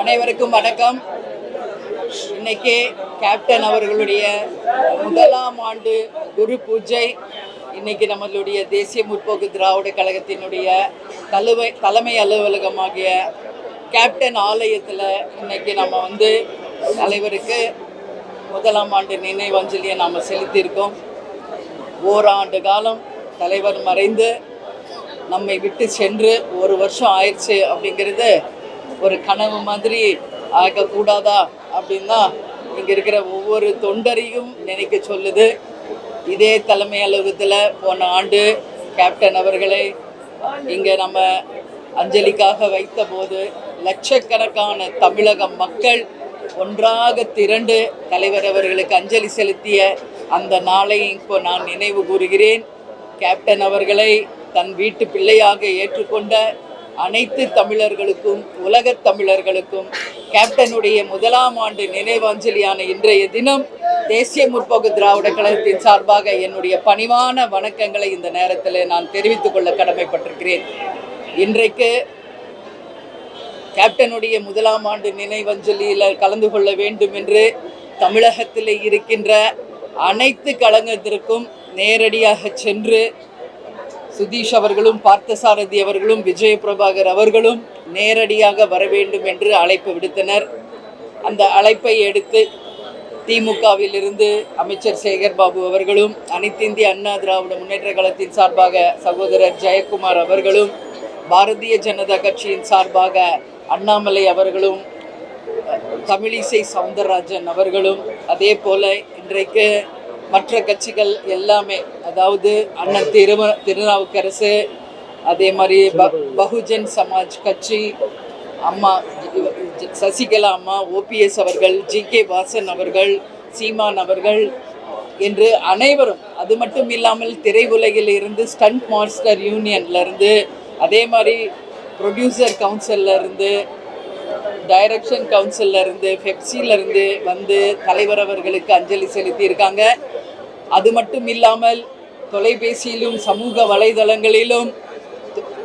அனைவருக்கும் வணக்கம். இன்னைக்கு கேப்டன் அவர்களுடைய முதலாம் ஆண்டு குரு பூஜை. இன்னைக்கு நம்மளுடைய தேசிய முற்போக்கு திராவிட கழகத்தினுடைய தலைமை தலைமை அலுவலகமாகிய கேப்டன் ஆலயத்தில் இன்னைக்கு நம்ம வந்து தலைவருக்கு முதலாம் ஆண்டு நினைவஞ்சலியை நாம் செலுத்தியிருக்கோம். ஓராண்டு காலம் தலைவர் மறைந்து நம்மை விட்டு சென்று ஒரு வருஷம் ஆயிடுச்சு அப்படிங்கிறது ஒரு கனவு மாதிரி ஆகக்கூடாதா அப்படின்னா இங்கே இருக்கிற ஒவ்வொரு தொண்டரையும் நினைக்க சொல்லுது. இதே தலைமை அலுவலகத்தில் போன ஆண்டு கேப்டன் அவர்களை இங்கே நம்ம அஞ்சலிக்காக வைத்தபோது லட்சக்கணக்கான தமிழக மக்கள் ஒன்றாக திரண்டு தலைவர் அவர்களுக்கு அஞ்சலி செலுத்திய அந்த நாளை இப்போ நான் நினைவு கூறுகிறேன். கேப்டன் அவர்களை தன் வீட்டு பிள்ளையாக ஏற்றுக்கொண்ட அனைத்து தமிழர்களுக்கும் உலகத் தமிழர்களுக்கும் கேப்டனுடைய முதலாம் ஆண்டு நினைவாஞ்சலியான இன்றைய தினம் தேசிய முற்போக்கு திராவிட கழகத்தின் சார்பாக என்னுடைய பணிவான வணக்கங்களை இந்த நேரத்தில் நான் தெரிவித்துக் கொள்ள கடமைப்பட்டிருக்கிறேன். இன்றைக்கு கேப்டனுடைய முதலாம் ஆண்டு நினைவஞ்சலியில் கலந்து கொள்ள வேண்டும் என்று தமிழகத்தில் இருக்கின்ற அனைத்து கழகத்திற்கும் நேரடியாக சென்று சுதீஷ் அவர்களும் பார்த்தசாரதி அவர்களும் விஜய பிரபாகர் அவர்களும் நேரடியாக வர வேண்டும் என்று அழைப்பு விடுத்தனர். அந்த அழைப்பை எடுத்து திமுகவிலிருந்து அமைச்சர் சேகர் பாபு அவர்களும் அனைத்து இந்திய அண்ணா திராவிட முன்னேற்ற கழகத்தின் சார்பாக சகோதரர் ஜெயக்குமார் அவர்களும் பாரதிய ஜனதா கட்சியின் சார்பாக அண்ணாமலை அவர்களும் தமிழிசை சவுந்தரராஜன் அவர்களும் அதே போல இன்றைக்கு மற்ற கட்சிகள் எல்லாமே அதாவது அண்ணன் திருவ திருநாவுக்கரசு அதே மாதிரி ப பகுஜன் சமாஜ் கட்சி அம்மா சசிகலா அம்மா ஓபிஎஸ் அவர்கள் ஜி கே வாசன் அவர்கள் சீமான் அவர்கள் என்று அனைவரும் அது மட்டும் இல்லாமல் திரையுலகில் இருந்து ஸ்டண்ட் மாஸ்டர் யூனியன்ல இருந்து அதே மாதிரி ப்ரொடியூசர் கவுன்சில்ல இருந்து டைரக்ஷன் கவுன்சில்ல இருந்து பெப்சில இருந்து வந்து தலைவர் அவர்களுக்கு அஞ்சலி செலுத்தி இருக்காங்க அது மட்டும் இல்லாமல் தொலைபேசியிலும் சமூக வலைதளங்களிலும்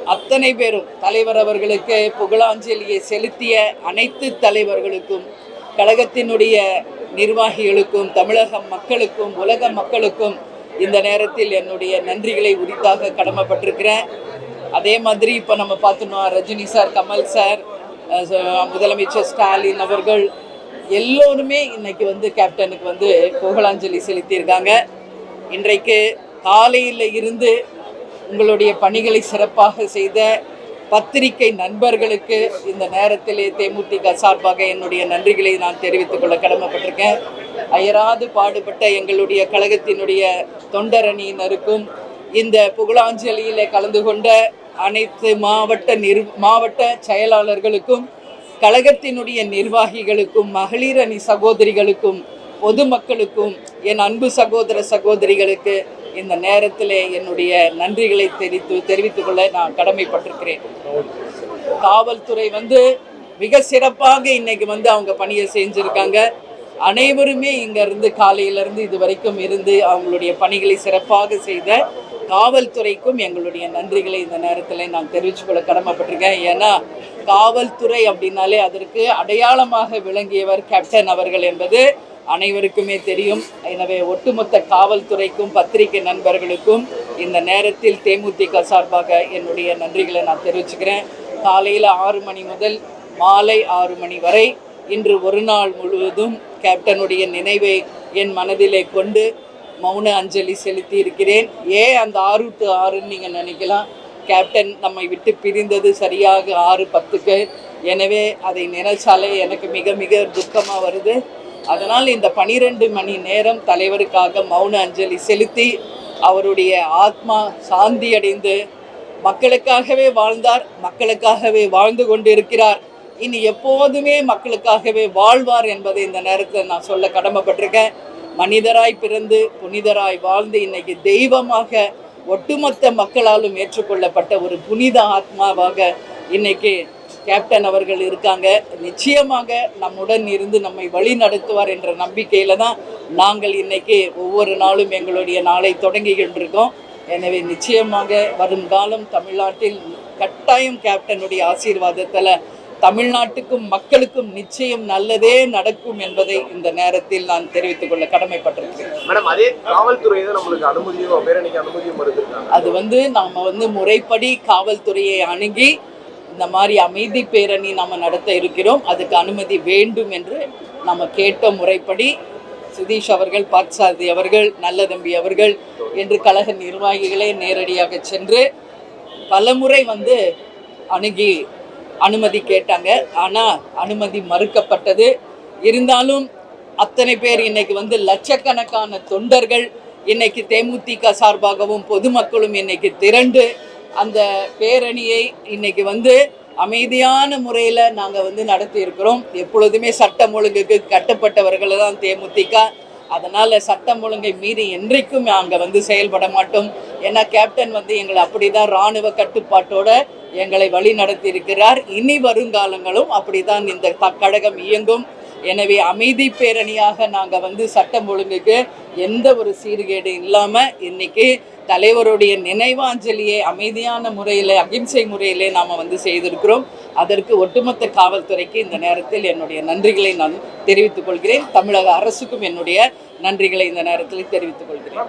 அத்தனை பேரும் தலைவர் அவர்களுக்கு புகழாஞ்சலியை செலுத்திய அனைத்து தலைவர்களுக்கும் கழகத்தினுடைய நிர்வாகிகளுக்கும் தமிழக மக்களுக்கும் உலக மக்களுக்கும் இந்த நேரத்தில் என்னுடைய நன்றிகளை உரித்தாக கடமைப்பட்டிருக்கிறேன். அதே மாதிரி இப்போ நம்ம பார்த்தோம்னா Rajini sir Kamal sir Uh, முதலமைச்சர் ஸ்டாலின் அவர்கள் எல்லோருமே இன்னைக்கு வந்து கேப்டனுக்கு வந்து புகழாஞ்சலி செலுத்தியிருக்காங்க. இன்றைக்கு காலையில் இருந்து உங்களுடைய பணிகளை சிறப்பாக செய்த பத்திரிகை நண்பர்களுக்கு இந்த நேரத்திலே தேமுதிக சார்பாக என்னுடைய நன்றிகளை நான் தெரிவித்துக் கொள்ள கடமைப்பட்டிருக்கேன். அயராது பாடுபட்ட எங்களுடைய கழகத்தினுடைய தொண்டரணியினருக்கும் இந்த புகழாஞ்சலியில் கலந்து கொண்ட அனைத்து மாவட்ட நிர் மாவட்ட செயலாளர்களுக்கும் கழகத்தினுடைய நிர்வாகிகளுக்கும் மகளிர் அணி சகோதரிகளுக்கும் பொதுமக்களுக்கும் என் அன்பு சகோதர சகோதரிகளுக்கு இந்த நேரத்தில் என்னுடைய நன்றிகளை தெரிவித்து தெரிவித்துக் கொள்ள நான் கடமைப்பட்டிருக்கிறேன். காவல்துறை வந்து மிக சிறப்பாக இன்னைக்கு வந்து அவங்க பணியை செஞ்சுருக்காங்க. அனைவருமே இங்கேருந்து காலையிலேருந்து காலையில இருந்து இது வரைக்கும் இருந்து அவங்களுடைய பணிகளை சிறப்பாக செய்த காவல்துறைக்கும் எங்களுடைய நன்றிகளை இந்த நேரத்தில் நான் தெரிவித்து கொள்ள கடமைப்பட்டிருக்கேன். ஏன்னா காவல்துறை அப்படின்னாலே அதற்கு அடையாளமாக விளங்கியவர் கேப்டன் அவர்கள் என்பது அனைவருக்குமே தெரியும். எனவே ஒட்டுமொத்த காவல்துறைக்கும் பத்திரிகை நண்பர்களுக்கும் இந்த நேரத்தில் தேமுதிக சார்பாக என்னுடைய நன்றிகளை நான் தெரிவிச்சுக்கிறேன். காலையில் ஆறு மணி முதல் மாலை ஆறு மணி வரை இன்று ஒரு நாள் முழுவதும் கேப்டனுடைய நினைவை என் மனதிலே கொண்டு மௌன அஞ்சலி செலுத்தி இருக்கிறேன் ஏன் அந்த ஆறு டு ஆறுன்னு நீங்கள் நினைக்கலாம். கேப்டன் நம்மை விட்டு பிரிந்தது சரியாக ஆறு பத்துக்கு எனவே அதை நினைச்சாலே எனக்கு மிக மிக துக்கமாக வருது. அதனால் இந்த பனிரெண்டு மணி நேரம் தலைவருக்காக மௌன அஞ்சலி செலுத்தி அவருடைய ஆத்மா சாந்தியடைந்து மக்களுக்காகவே வாழ்ந்தார். மக்களுக்காகவே வாழ்ந்து கொண்டிருக்கிறார். இனி எப்போதுமே மக்களுக்காகவே வாழ்வார் என்பதை இந்த நேரத்தில் நான் சொல்ல கடமைப்பட்டிருக்கேன். மனிதராய் பிறந்து புனிதராய் வாழ்ந்து இன்னைக்கு தெய்வமாக ஒட்டுமொத்த மக்களாலும் ஏற்றுக்கொள்ளப்பட்ட ஒரு புனித ஆத்மாவாக இன்னைக்கு கேப்டன் அவர்கள் இருக்காங்க. நிச்சயமாக நம்முடன் இருந்து நம்மை வழி நடத்துவார் என்ற நம்பிக்கையில தான் நாங்கள் இன்னைக்கு ஒவ்வொரு நாளும் எங்களுடைய நாளை தொடங்கி கொண்டிருக்கோம் எனவே நிச்சயமாக வரும் காலம் தமிழ்நாட்டில் கட்டாயம் கேப்டனுடைய ஆசீர்வாதத்தில் தமிழ்நாட்டுக்கும் மக்களுக்கும் நிச்சயம் நல்லதே நடக்கும் என்பதை இந்த நேரத்தில் நான் தெரிவித்துக் கொள்ள கடமைப்பட்டிருக்கிறேன். மேடம் அதே காவல்துறை தான் நம்மளுக்கு அனுமதியும் பேரணிக்கு அனுமதியும் அது வந்து நாம வந்து முறைப்படி காவல்துறையை அணுகி இந்த மாதிரி அமைதி பேரணி நம்ம நடத்த இருக்கிறோம். அதுக்கு அனுமதி வேண்டும் என்று நம்ம கேட்ட முறைப்படி சுதீஷ் அவர்கள் பார்த்தசாரதி அவர்கள் நல்லதம்பி அவர்கள் என்று கழக நிர்வாகிகளே நேரடியாக சென்று பலமுறை வந்து அணுகி அனுமதி கேட்டாங்க. ஆனால் அனுமதி மறுக்கப்பட்டது. இருந்தாலும் அத்தனை பேர் இன்னைக்கு வந்து லட்சக்கணக்கான தொண்டர்கள் இன்னைக்கு தேமுதிக சார்பாகவும் பொதுமக்களும் இன்னைக்கு திரண்டு அந்த பேரணியை இன்னைக்கு வந்து அமைதியான முறையில் நாங்கள் வந்து நடத்தி இருக்கிறோம் எப்பொழுதுமே சட்டம் ஒழுங்குக்கு கட்டுப்பட்டவர்கள் தான் தேமுதிக. அதனால் சட்டம் ஒழுங்கை மீறி என்றைக்கும் நாங்கள் வந்து செயல்பட மாட்டோம். ஏன்னா கேப்டன் வந்து எங்களை அப்படி தான் இராணுவ கட்டுப்பாட்டோட எங்களை வழி நடத்தி இருக்கிறார் இனி வருங்காலங்களும் அப்படிதான் இந்த கழகம் இயங்கும். எனவே அமைதி பேரணியாக நாங்கள் வந்து சட்டம் ஒழுங்குக்கு எந்த ஒரு சீர்கேடு இல்லாமல் இன்னைக்கு தலைவருடைய நினைவாஞ்சலியை அமைதியான முறையில் அகிம்சை முறையிலே நாம் வந்து செய்திருக்கிறோம். அதற்கு ஒட்டுமொத்த காவல்துறைக்கு இந்த நேரத்தில் என்னுடைய நன்றிகளை நான் தெரிவித்துக் கொள்கிறேன். தமிழக அரசுக்கும் என்னுடைய நன்றிகளை இந்த நேரத்தில் தெரிவித்துக் கொள்கிறேன்.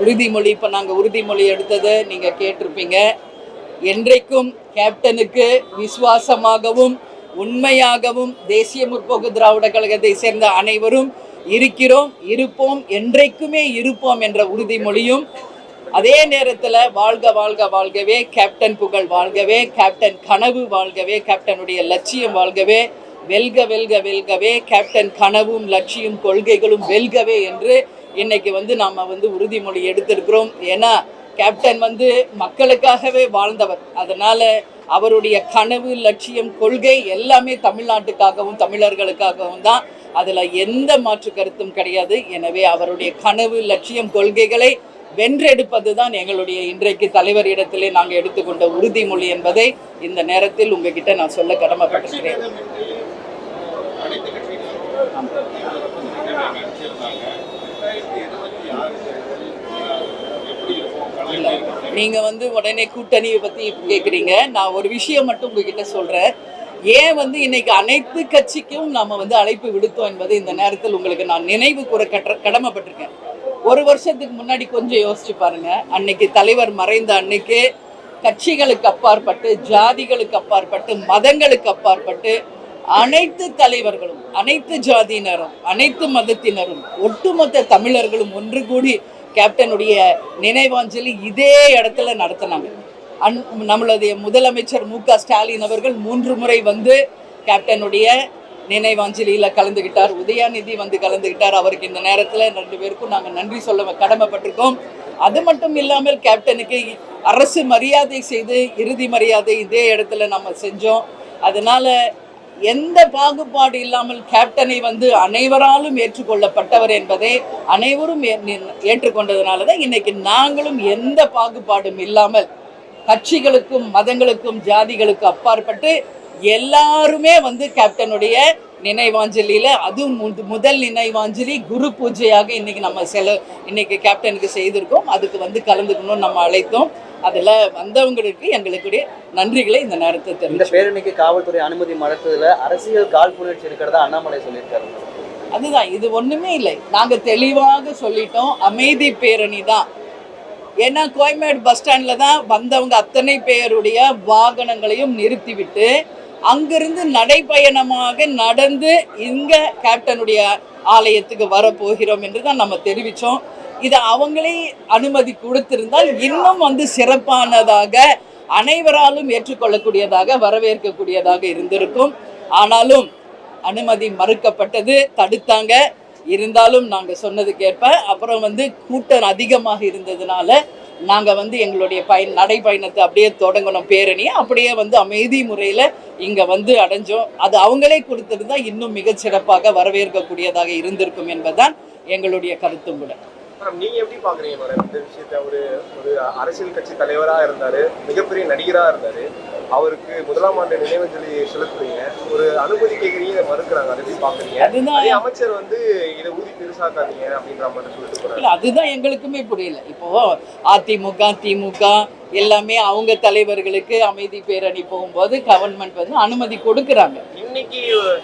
உறுதிமொழி இப்போ நாங்கள் உறுதிமொழி எடுத்ததை நீங்கள் கேட்டிருப்பீங்க. என்றைக்கும் கேப்டனுக்கு விசுவாசமாகவும் உண்மையாகவும் தேசிய முற்போக்கு திராவிட கழகத்தை சேர்ந்த அனைவரும் இருக்கிறோம் இருப்போம் என்றைக்குமே இருப்போம் என்ற உறுதிமொழியும் அதே நேரத்தில் வாழ்க வாழ்க வாழ்கவே கேப்டன் புகழ் வாழ்கவே கேப்டன் கனவு வாழ்கவே கேப்டனுடைய லட்சியம் வாழ்கவே வெல்க வெல்க வெல்கவே கேப்டன் கனவும் லட்சியம் கொள்கைகளும் வெல்கவே என்று இன்னைக்கு வந்து நாம் வந்து உறுதிமொழி எடுத்திருக்கிறோம். ஏன்னா கேப்டன் வந்து மக்களுக்காகவே வாழ்ந்தவர். அதனால் அவருடைய கனவு லட்சியம் கொள்கை எல்லாமே தமிழ்நாட்டுக்காகவும் தமிழர்களுக்காகவும் தான். அதில் எந்த மாற்று கருத்தும் கிடையாது. எனவே அவருடைய கனவு லட்சியம் கொள்கைகளை வென்றெடுப்பது தான் எங்களுடைய இன்றைக்கு தலைவர் இடத்திலே நாங்கள் எடுத்துக்கொண்ட உறுதிமொழி என்பதை இந்த நேரத்தில் உங்ககிட்ட நான் சொல்ல கடமைப்பட்டிருக்கிறேன். நீங்க வந்து உடனே கூட்டணியை பத்தி கேட்குறீங்க நான் ஒரு விஷயம் மட்டும் உங்ககிட்ட சொல்றேன். ஏன் வந்து இன்னைக்கு அனைத்து கட்சிக்கும் நாம வந்து அழைப்பு விடுத்தோம் என்பதை இந்த நேரத்தில் உங்களுக்கு நான் நினைவு கூற கட்ட கடமைப்பட்டிருக்கேன். ஒரு வருஷத்துக்கு முன்னாடி கொஞ்சம் யோசிச்சு பாருங்க. அன்னைக்கு தலைவர் மறைந்த அன்னைக்கு கட்சிகளுக்கு அப்பாற்பட்டு ஜாதிகளுக்கு அப்பாற்பட்டு மதங்களுக்கு அப்பாற்பட்டு அனைத்து தலைவர்களும் அனைத்து ஜாதியினரும் அனைத்து மதத்தினரும் ஒட்டுமொத்த தமிழர்களும் ஒன்று கூடி கேப்டனுடைய நினைவாஞ்சலி இதே இடத்துல நடத்தினாங்க. அன் நம்மளுடைய முதலமைச்சர் மு க ஸ்டாலின் அவர்கள் மூன்று முறை வந்து கேப்டனுடைய நினைவாஞ்சலியில் கலந்துக்கிட்டார் உதயாநிதி வந்து கலந்துக்கிட்டார் அவருக்கு இந்த நேரத்தில் ரெண்டு பேருக்கும் நாங்கள் நன்றி சொல்ல கடமைப்பட்டிருக்கோம். அது மட்டும் இல்லாமல் கேப்டனுக்கு அரசு மரியாதை செய்து இறுதி மரியாதை இதே இடத்துல நம்ம செஞ்சோம். அதனால் எந்த பாகுபாடு இல்லாமல் கேப்டனை வந்து அனைவராலும் ஏற்றுக்கொள்ளப்பட்டவர் என்பதை அனைவரும் ஏ- ஏற்றுக்கொண்டதுனால தான் இன்னைக்கு நாங்களும் எந்த பாகுபாடும் இல்லாமல் கட்சிகளுக்கும் மதங்களுக்கும் ஜாதிகளுக்கும் அப்பாற்பட்டு எல்லாருமே வந்து கேப்டனுடைய நினைவாஞ்சலியில் அதுவும் முத- முதல் நினைவாஞ்சலி குரு பூஜையாக இன்னைக்கு நம்ம செல இன்னைக்கு கேப்டனுக்கு செய்திருக்கோம். அதுக்கு வந்து கலந்துக்கணும்னு நம்ம அழைத்தோம். அதில் வந்தவங்களுக்கு எங்களுக்குடைய நன்றிகளை இந்த நேரத்தை இந்த தெரிவிச்சு பேரணிக்கு காவல்துறை அனுமதி மறுத்ததுல அரசியல் காழ்ப்புணர்ச்சி இருக்கிறதா அண்ணாமலை சொல்லியிருக்காரு. அதுதான் இது ஒண்ணுமே இல்லை. நாங்க தெளிவாக சொல்லிட்டோம் அமைதி பேரணி தான். ஏன்னா கோயம்பேடு பஸ் ஸ்டாண்ட்ல தான் வந்தவங்க அத்தனை பேருடைய வாகனங்களையும் நிறுத்திவிட்டு அங்கிருந்து நடைப்பயணமாக நடந்து இங்க கேப்டனுடைய ஆலயத்துக்கு வரப்போகிறோம் என்று தான் நம்ம தெரிவித்தோம் இதை அவங்களே அனுமதி கொடுத்திருந்தால் இன்னும் வந்து சிறப்பானதாக அனைவராலும் ஏற்றுக்கொள்ளக்கூடியதாக வரவேற்கக்கூடியதாக இருந்திருக்கும். ஆனாலும் அனுமதி மறுக்கப்பட்டது தடுத்தாங்க. இருந்தாலும் நாங்கள் சொன்னதுக்கேற்ப அப்புறம் வந்து கூட்டம் அதிகமாக இருந்ததுனால நாங்கள் வந்து எங்களுடைய பயன் நடைப்பயணத்தை அப்படியே தொடங்கணும் பேரணியை அப்படியே வந்து அமைதி முறையில் இங்கே வந்து அடைஞ்சோம். அது அவங்களே கொடுத்திருந்தா இன்னும் மிகச் சிறப்பாக வரவேற்கக்கூடியதாக இருந்திருக்கும் என்பதுதான் எங்களுடைய கருத்தும் கூட. நீங்க எப்படி பாக்குறீங்க மேடம் இந்த விஷயத்த? ஒரு ஒரு அரசியல் கட்சி தலைவரா இருந்தாரு மிகப்பெரிய நடிகரா இருந்தாரு அவருக்கு முதலாம் ஆண்டு நினைவஞ்சலி செலுத்துறீங்க. ஒரு அனுமதி கேக்குறீங்க இதை மறுக்கிறாங்க. அதை எப்படி பாக்குறீங்க? அமைச்சர் வந்து இதை ஊதி பெருசாக்காதீங்க அப்படின்ற மாதிரி சொல்லிட்டு இல்ல அதுதான் எங்களுக்குமே புரியல. இப்போ அதிமுக திமுக எல்லாமே அவங்க தலைவர்களுக்கு அமைதி பேரணி போகும்போது கவர்மெண்ட் வந்து அனுமதி கொடுக்குறாங்க. இன்னைக்கு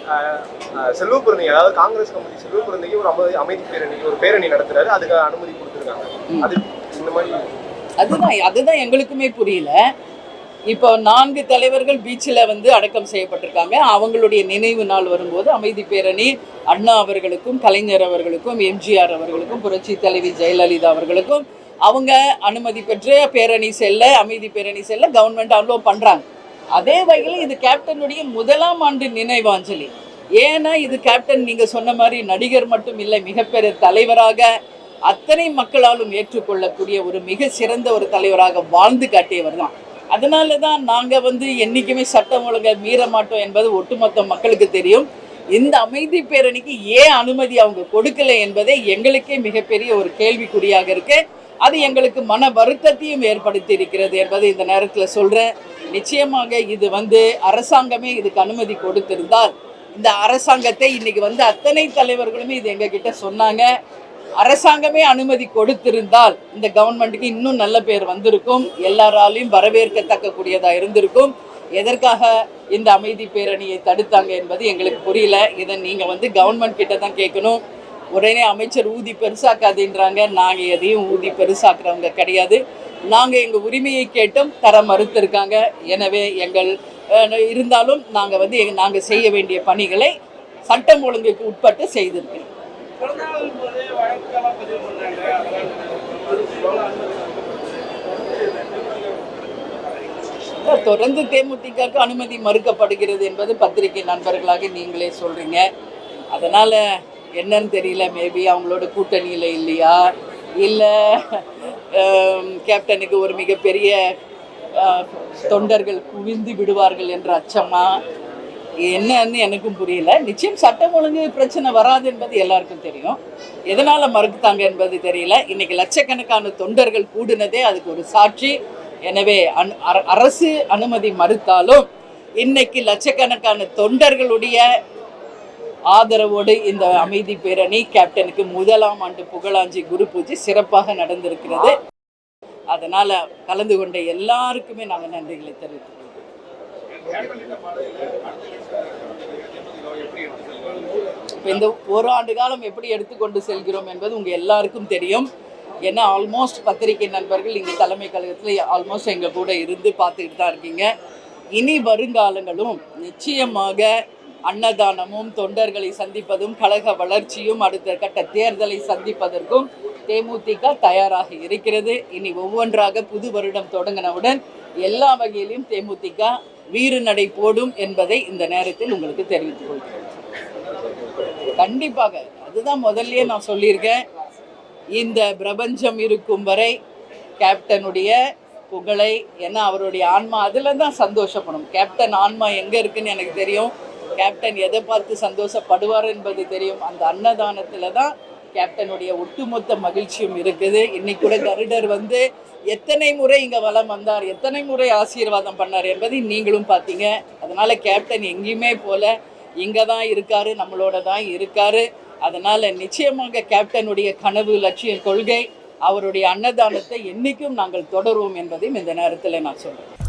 அஹ், அஹ், செல்வ பிறந்தகை அதாவது காங்கிரஸ் கமிட்டி செல்வ பிறந்தகை ஒரு அமைதி அமைதி பேரணி ஒரு பேரணி நடத்துறாரு. அதுக்கு அனுமதி கொடுத்துருக்காங்க. ம். அது இந்த மாதிரி அதுதான் அதுதான் எங்களுக்குமே புரியல. இப்போ நான்கு தலைவர்கள் பீச்சில் வந்து அடக்கம் செய்யப்பட்டிருக்காங்க. அவங்களுடைய நினைவு நாள் வரும்போது அமைதி பேரணி அண்ணா அவர்களுக்கும் கலைஞர் அவர்களுக்கும் எம்ஜிஆர் அவர்களுக்கும் புரட்சி தலைவி ஜெயலலிதா அவர்களுக்கும் அவங்க அனுமதி பெற்று பேரணி செல்ல அமைதி பேரணி செல்ல கவர்மெண்ட் அலோ பண்ணுறாங்க அதே வகையில் இது கேப்டனுடைய முதலாம் ஆண்டு நினைவாஞ்சலி ஏன்னா இது கேப்டன் நீங்கள் சொன்ன மாதிரி நடிகர் மட்டும் இல்லை மிகப்பெரிய தலைவராக அத்தனை மக்களாலும் ஏற்றுக்கொள்ளக்கூடிய ஒரு மிக சிறந்த ஒரு தலைவராக வாழ்ந்து காட்டியவர் தான். அதனால தான் நாங்கள் வந்து என்றைக்குமே சட்டம் ஒழுங்கை மீற மாட்டோம் என்பது ஒட்டுமொத்த மக்களுக்கு தெரியும். இந்த அமைதி பேரணிக்கு ஏன் அனுமதி அவங்க கொடுக்கல என்பதே எங்களுக்கே மிகப்பெரிய ஒரு கேள்விக்குறியாக இருக்கு. அது எங்களுக்கு மன வருத்தத்தையும் ஏற்படுத்தி இருக்கிறது என்பதை இந்த நேரத்தில் சொல்கிறேன் நிச்சயமாக இது வந்து அரசாங்கமே இதுக்கு அனுமதி கொடுத்திருந்தால் இந்த அரசாங்கத்தை இன்னைக்கு வந்து அத்தனை தலைவர்களுமே இது எங்ககிட்ட சொன்னாங்க. அரசாங்கமே அனுமதி கொடுத்திருந்தால் இந்த கவர்மெண்ட்டுக்கு இன்னும் நல்ல பேர் வந்திருக்கும். எல்லாராலையும் வரவேற்கத்தக்க கூடியதாக இருந்திருக்கும். எதற்காக இந்த அமைதி பேரணியை தடுத்தாங்க என்பது எங்களுக்கு புரியல. இதை நீங்கள் வந்து கவர்மெண்ட் கிட்ட தான் கேட்கணும். உடனே அமைச்சர் ஊதி பெருசாக்காதுன்றாங்க. நாங்கள் எதையும் ஊதி பெருசாக்குறவங்க கிடையாது. நாங்கள் எங்கள் உரிமையை கேட்டும் தர மறுத்திருக்காங்க. எனவே எங்கள் இருந்தாலும் நாங்கள் வந்து நாங்கள் செய்ய வேண்டிய பணிகளை சட்டம் ஒழுங்குக்கு உட்பட்டு செய்திருக்கிறோம். தொடர்ந்து தேமுதிகக்கு அனுமதி மறுக்கப்படுகிறது என்பது பத்திரிகை நண்பர்களாக நீங்களே சொல்றீங்க. அதனால என்னன்னு தெரியல மேபி அவங்களோட கூட்டணியில் இல்லையா? இல்லை கேப்டனுக்கு ஒரு மிகப்பெரிய தொண்டர்கள் குவிந்து விடுவார்கள் என்ற அச்சமா? என்னன்னு எனக்கும் புரியல. நிச்சயம் சட்டம் ஒழுங்கு பிரச்சனை வராது என்பது எல்லாருக்கும் தெரியும். எதனால் மறுத்தாங்க என்பது தெரியல. இன்னைக்கு லட்சக்கணக்கான தொண்டர்கள் கூடினதே அதுக்கு ஒரு சாட்சி. எனவே அனு- அர- அரசு அனுமதி மறுத்தாலும் இன்னைக்கு லட்சக்கணக்கான தொண்டர்களுடைய ஆதரவோடு இந்த அமைதி பேரணி கேப்டனுக்கு முதலாம் ஆண்டு புகழாஞ்சி குரு பூஜை சிறப்பாக நடந்திருக்கிறது. அதனால கலந்து கொண்ட எல்லாருக்குமே நாங்கள் நன்றிகளை தெரிவித்துக்கிறோம் இந்த ஒரு ஆண்டு காலம் எப்படி எடுத்துக்கொண்டு செல்கிறோம் என்பது உங்கள் எல்லாருக்கும் தெரியும். ஏன்னா ஆல்மோஸ்ட் பத்திரிகை நண்பர்கள் இங்கே தலைமை கழகத்தில் ஆல்மோஸ்ட் எங்கள் கூட இருந்து பார்த்துக்கிட்டு தான் இருக்கீங்க. இனி வருங்காலங்களும் நிச்சயமாக அன்னதானமும் தொண்டர்களை சந்திப்பதும் கழக வளர்ச்சியும் அடுத்த கட்ட தேர்தலை சந்திப்பதற்கும் தேமுதிக தயாராக இருக்கிறது. இனி ஒவ்வொன்றாக புது வருடம் தொடங்கினவுடன் எல்லா வகையிலும் தேமுதிக வீறு நடை போடும் என்பதை இந்த நேரத்தில் உங்களுக்கு தெரிவித்துக் கொள்கிறேன். கண்டிப்பாக அதுதான் முதல்லயே நான் சொல்லியிருக்கேன். இந்த பிரபஞ்சம் இருக்கும் வரை கேப்டனுடைய புகழை ஏன்னா அவருடைய ஆன்மா அதில் தான் சந்தோஷப்படும். கேப்டன் ஆன்மா எங்கே இருக்குன்னு எனக்கு தெரியும். கேப்டன் எதை பார்த்து சந்தோஷப்படுவார் என்பது தெரியும். அந்த அன்னதானத்தில் தான் கேப்டனுடைய ஒட்டுமொத்த மகிழ்ச்சியும் இருக்குது. இன்னைக்கு கூட கருடர் வந்து எத்தனை முறை இங்கே வளம் வந்தார் எத்தனை முறை ஆசீர்வாதம் பண்ணார் என்பதை நீங்களும் பார்த்தீங்க. அதனால கேப்டன் எங்கேயுமே போல இங்கே தான் இருக்கார் நம்மளோட தான் இருக்கார். அதனால் நிச்சயமாக கேப்டனுடைய கனவு லட்சிய கொள்கை அவருடைய அன்னதானத்தை என்றைக்கும் நாங்கள் தொடருவோம் என்பதையும் இந்த நேரத்தில் நான் சொல்கிறேன்